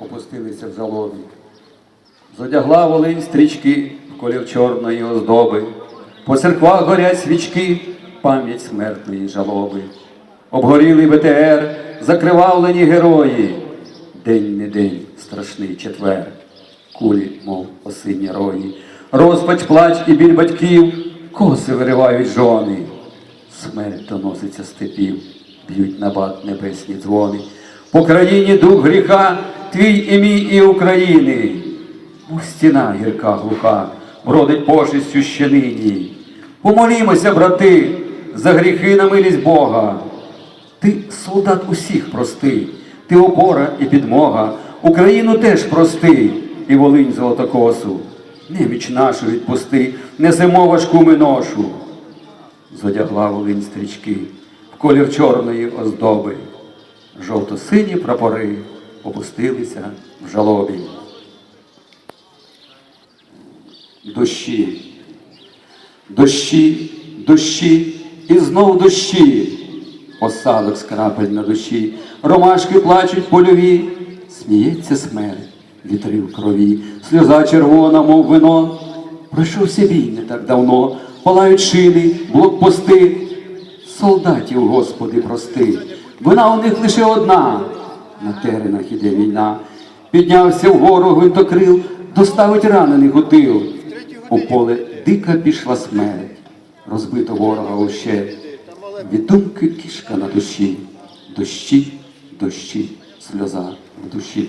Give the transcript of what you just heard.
опустилися в жалобі. Зодягла волинь стрічки в колір чорної оздоби, по церквах горять свічки, пам'ять смертної жалоби. Обгоріли БТР, закривавлені герої. День не день, страшний четвер, кулі, мов осинні рої. Розпач, плач і біль батьків, коси виривають жони. Смерть доноситься степів, б'ють на бат небесні дзвони. По країні дух гріха, твій і мій і України. Мов стіна гірка глуха, бродить пошістю ще нині. Помолімося, брати, за гріхи на милість Бога. Ти солдат усіх простий, ти опора і підмога. Україну теж прости, і волинь золотокосу. Неміч нашу відпусти, несемо важку ми ношу. Зодягла волинь стрічки в колір чорної оздоби. Жовто-сині прапори опустилися в жалобі. Дощі, дощі, дощі і знов дощі. Осадок з крапель на душі, ромашки плачуть польові, сміється смерть, вітри в крові, сльоза червона, мов вино. Пройшовся бій не так давно, палають шини, блокпости. Солдатів, Господи, прости, вина у них лише одна. На теренах іде війна. Піднявся вгору гвинтокрил, доставить ранених у тил. У поле дика пішла смерть, розбито ворога уще. Від думки кішка на душі, дощі, дощі, сльоза в душі.